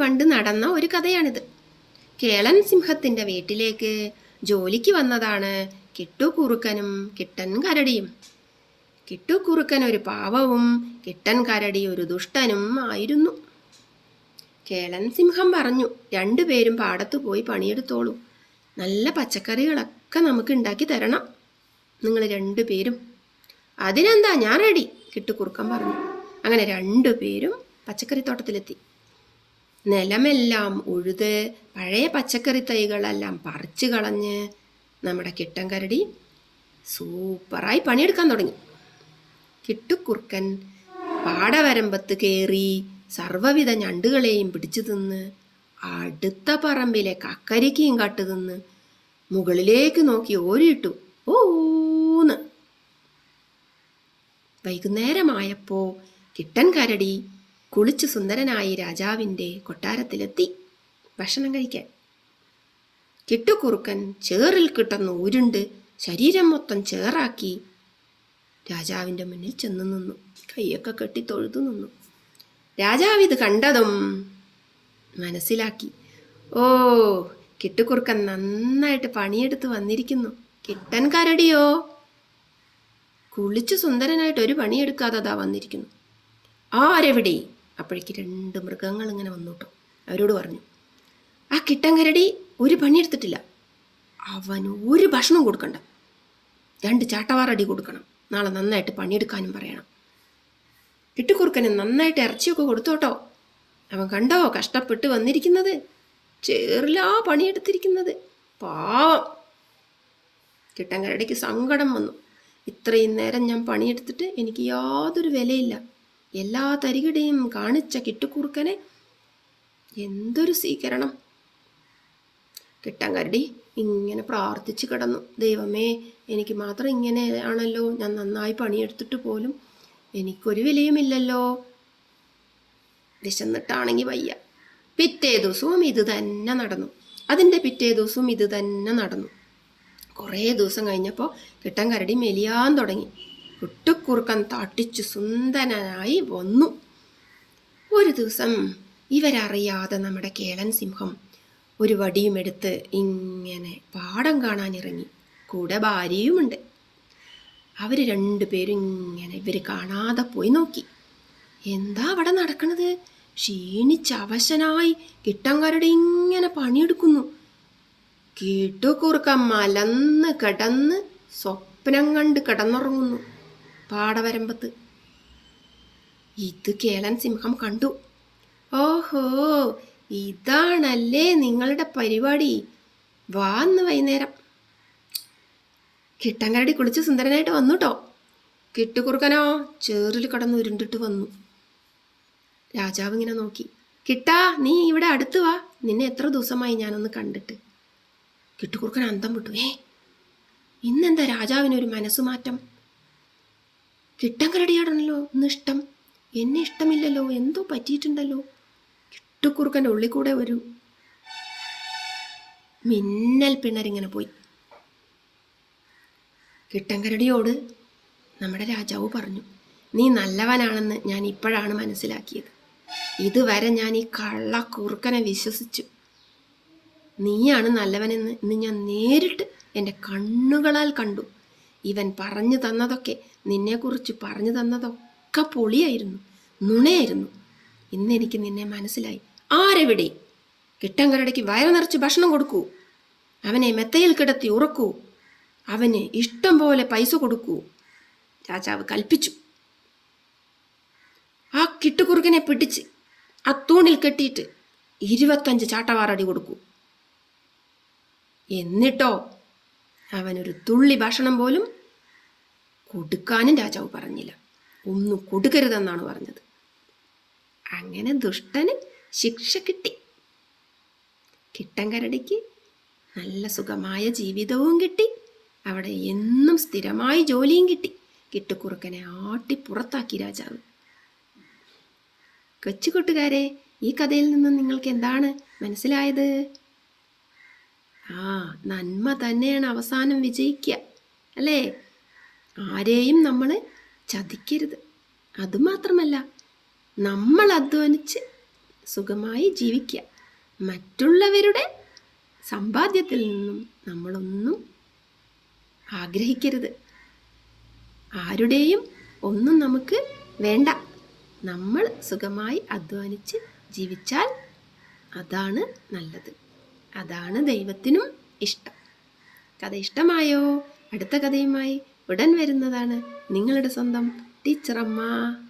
പണ്ട് നടന്ന ഒരു കഥയാണിത്. കേളൻ സിംഹത്തിന്റെ വീട്ടിലേക്ക് ജോലിക്ക് വന്നതാണ് കിട്ടു കുറുക്കനും കിട്ടൻ കരടിയും കിട്ടു കുറുക്കൻ ഒരു പാവവും കിട്ടൻ കരടി ഒരു ദുഷ്ടനും ആയിരുന്നു. കേളൻ സിംഹം പറഞ്ഞു രണ്ടുപേരും പാടത്ത് പോയി പണിയെടുത്തോളൂ. നല്ല പച്ചക്കറികളൊക്കെ നമുക്ക് ഉണ്ടാക്കി തരണം. നിങ്ങൾ രണ്ടുപേരും അതിനെന്താ? ഞാൻ റെഡി കിട്ടുകുറുക്കൻ പറഞ്ഞു. അങ്ങനെ രണ്ടുപേരും പച്ചക്കറിത്തോട്ടത്തിലെത്തി. നിലമെല്ലാം ഉഴുത് പഴയ പച്ചക്കറി തൈകളെല്ലാം പറിച്ചു കളഞ്ഞ് നമ്മുടെ കിട്ടൻ കരടി സൂപ്പറായി പണിയെടുക്കാൻ തുടങ്ങി. കിട്ടുക്കുറുക്കൻ പാടവരമ്പത്ത് കയറി സർവവിധ ഞണ്ടുകളെയും പിടിച്ചു തിന്ന് അടുത്ത പറമ്പിലെ കക്കരിക്കയും കാട്ടു തിന്ന് മുകളിലേക്ക് നോക്കി ഓരിയിട്ടു ഓന്ന് വൈകുന്നേരമായപ്പോ കിട്ടൻ കരടി കുളിച്ചു സുന്ദരനായി രാജാവിന്റെ കൊട്ടാരത്തിലെത്തി ഭക്ഷണം കഴിക്കാൻ. കിട്ടുകുറുക്കൻ ചേറിൽ കിട്ടുന്ന ഉരുണ്ട് ശരീരം മൊത്തം ചേറാക്കി രാജാവിന്റെ മുന്നിൽ ചെന്നു നിന്നു. കൈയൊക്കെ കെട്ടി തൊഴുതു നിന്നു. രാജാവ് ഇത് കണ്ടതും മനസ്സിലാക്കി. ഓ കിട്ടുകുറുക്കൻ നന്നായിട്ട് പണിയെടുത്ത് വന്നിരിക്കുന്നു. കിട്ടൻ കരടിയോ കുളിച്ചു സുന്ദരനായിട്ട് ഒരു പണിയെടുക്കാതെ അതാ വന്നിരിക്കുന്നു. ആരെവിടെ? അപ്പോഴേക്ക് രണ്ട് മൃഗങ്ങൾ ഇങ്ങനെ വന്നു അവരോട് പറഞ്ഞു ആ കിട്ടങ്കരടി ഒരു പണിയെടുത്തിട്ടില്ല അവന് ഒരു ഭക്ഷണം കൊടുക്കണ്ട. രണ്ട് ചാട്ടവാറടി കൊടുക്കണം. നാളെ നന്നായിട്ട് പണിയെടുക്കാനും പറയണം. കിട്ടുകുറുക്കന് നന്നായിട്ട് ഇറച്ചിയൊക്കെ കൊടുത്തോട്ടോ. അവൻ കണ്ടോ കഷ്ടപ്പെട്ട് വന്നിരിക്കുന്നത്? ചേറിലാ പണിയെടുത്തിരിക്കുന്നത്. പാവം. കിട്ടങ്കരടിക്ക് സങ്കടം വന്നു. ഇത്രയും നേരം ഞാൻ പണിയെടുത്തിട്ട് എനിക്ക് യാതൊരു വിലയില്ല. എല്ലാ തരികിടയും കാണിച്ച കിട്ടുകുറുക്കനെ എന്തൊരു സ്വീകരണം. കിട്ടങ്കരടി ഇങ്ങനെ പ്രാർത്ഥിച്ച് കിടന്നു. ദൈവമേ എനിക്ക് മാത്രം ഇങ്ങനെ ആണല്ലോ ഞാൻ നന്നായി പണിയെടുത്തിട്ട് പോലും എനിക്കൊരു വിലയുമില്ലല്ലോ. വിശന്നിട്ടാണെങ്കിൽ വയ്യ. പിറ്റേ ദിവസവും ഇത് തന്നെ നടന്നു. അതിന്റെ പിറ്റേ ദിവസവും ഇത് തന്നെ നടന്നു. കുറേ ദിവസം കഴിഞ്ഞപ്പോൾ കിട്ടൻ കരടി മെലിയാൻ തുടങ്ങി. കുട്ടുക്കുറുക്കൻ തട്ടിച്ചു സുന്ദരനായി വന്നു. ഒരു ദിവസം ഇവരറിയാതെ നമ്മുടെ കേളൻ സിംഹം ഒരു വടിയും എടുത്ത് ഇങ്ങനെ പാടം കാണാനിറങ്ങി കൂടെ ഭാര്യയുമുണ്ട്. അവർ രണ്ടുപേരും ഇങ്ങനെ ഇവർ കാണാതെ പോയി നോക്കി. എന്താ അവിടെ നടക്കണത്? ക്ഷീണിച്ച് അവശനായി കിട്ടങ്കരടി ഇങ്ങനെ പണിയെടുക്കുന്നു. കീട്ടുകുറുക്ക മലന്ന് കിടന്ന് സ്വപ്നം കണ്ട് കിടന്നുറങ്ങുന്നു. പാടവരമ്പത്ത് ഇത് കേളൻ സിംഹം കണ്ടു. ഓഹോ ഇതാണല്ലേ നിങ്ങളുടെ പരിപാടി? വാന്ന് വൈകുന്നേരം. കിട്ടങ്കരടി കുളിച്ച് സുന്ദരനായിട്ട് വന്നു കേട്ടോ കിട്ടുകുറുക്കനോ ചേറിൽ കടന്ന് ഉരുണ്ടിട്ട് വന്നു. രാജാവ് ഇങ്ങനെ നോക്കി. കിട്ടാ നീ ഇവിടെ അടുത്ത് വാ. നിന്നെ എത്ര ദിവസമായി ഞാനൊന്ന് കണ്ടിട്ട്. കിട്ടുകുറുക്കൻ അന്തം വിട്ടു. ഏ ഇന്നെന്താ രാജാവിനൊരു മനസ്സുമാറ്റം? കിട്ടങ്കരടിയോടാണല്ലോ ഒന്ന് ഇഷ്ടം. എന്നെ ഇഷ്ടമില്ലല്ലോ. എന്തോ പറ്റിയിട്ടുണ്ടല്ലോ. കിട്ടുക്കുറുക്കന്റെ ഉള്ളിൽ കൂടെ ഒരു മിന്നൽ പിണരിങ്ങനെ പോയി. കിട്ടങ്കരടിയോട് നമ്മുടെ രാജാവ് പറഞ്ഞു നീ നല്ലവനാണെന്ന് ഞാൻ ഇപ്പോഴാണ് മനസ്സിലാക്കിയത്. ഇതുവരെ ഞാൻ ഈ കള്ള കുറുക്കനെ വിശ്വസിച്ചു. നീയാണ് നല്ലവനെന്ന് ഇന്ന് ഞാൻ നേരിട്ട് എന്റെ കണ്ണുകളാൽ കണ്ടു. ഇവൻ പറഞ്ഞു തന്നതൊക്കെ നിന്നെക്കുറിച്ച് പറഞ്ഞു തന്നതൊക്കെ പൊളിയായിരുന്നു നുണയായിരുന്നു. ഇന്ന് എനിക്ക് നിന്നെ മനസ്സിലായി. ആരെവിടെ? കിട്ടങ്കരടയ്ക്ക് വയറ് നിറച്ച് ഭക്ഷണം കൊടുക്കൂ. അവനെ മെത്തയിൽ കിടത്തി ഉറക്കൂ. അവന് ഇഷ്ടം പോലെ പൈസ കൊടുക്കൂ. രാജാവ് കൽപ്പിച്ചു. ആ കിട്ടുകുറുക്കനെ പിടിച്ച് ആ തൂണിൽ കെട്ടിയിട്ട് ഇരുപത്തഞ്ച് ചാട്ടവാറടി കൊടുക്കൂ. എന്നിട്ടോ? അവനൊരു തുള്ളി ഭക്ഷണം പോലും കൊടുക്കാനും രാജാവ് പറഞ്ഞില്ല. ഒന്നും കൊടുക്കരുതെന്നാണ് പറഞ്ഞത്. അങ്ങനെ ദുഷ്ടന് ശിക്ഷ കിട്ടി. കിട്ടങ്കരടിക്ക് നല്ല സുഖമായ ജീവിതവും കിട്ടി. അവിടെ എന്നും സ്ഥിരമായി ജോലിയും കിട്ടി. കിട്ടുക്കുറുക്കനെ ആട്ടി പുറത്താക്കി രാജാവ്. കൊച്ചുകൂട്ടുകാരെ ഈ കഥയിൽ നിന്ന് നിങ്ങൾക്ക് എന്താണ് മനസ്സിലായത്? ആ നന്മ തന്നെയാണ് അവസാനം വിജയിക്കുക അല്ലേ? ആരെയും നമ്മൾ ചതിക്കരുത്. അതുമാത്രമല്ല നമ്മൾ അധ്വാനിച്ച് സുഖമായി ജീവിക്കുക. മറ്റുള്ളവരുടെ സമ്പാദ്യത്തിൽ നിന്നും നമ്മളൊന്നും ആഗ്രഹിക്കരുത്. ആരുടെയും ഒന്നും നമുക്ക് വേണ്ട. നമ്മൾ സുഖമായി അധ്വാനിച്ച് ജീവിച്ചാൽ അതാണ് നല്ലത്. അതാണ് ദൈവത്തിനും ഇഷ്ടം. കഥ ഇഷ്ടമായോ? അടുത്ത കഥയുമായി ഉടൻ വരുന്നതാണ് നിങ്ങളുടെ സ്വന്തം ടീച്ചറമ്മ.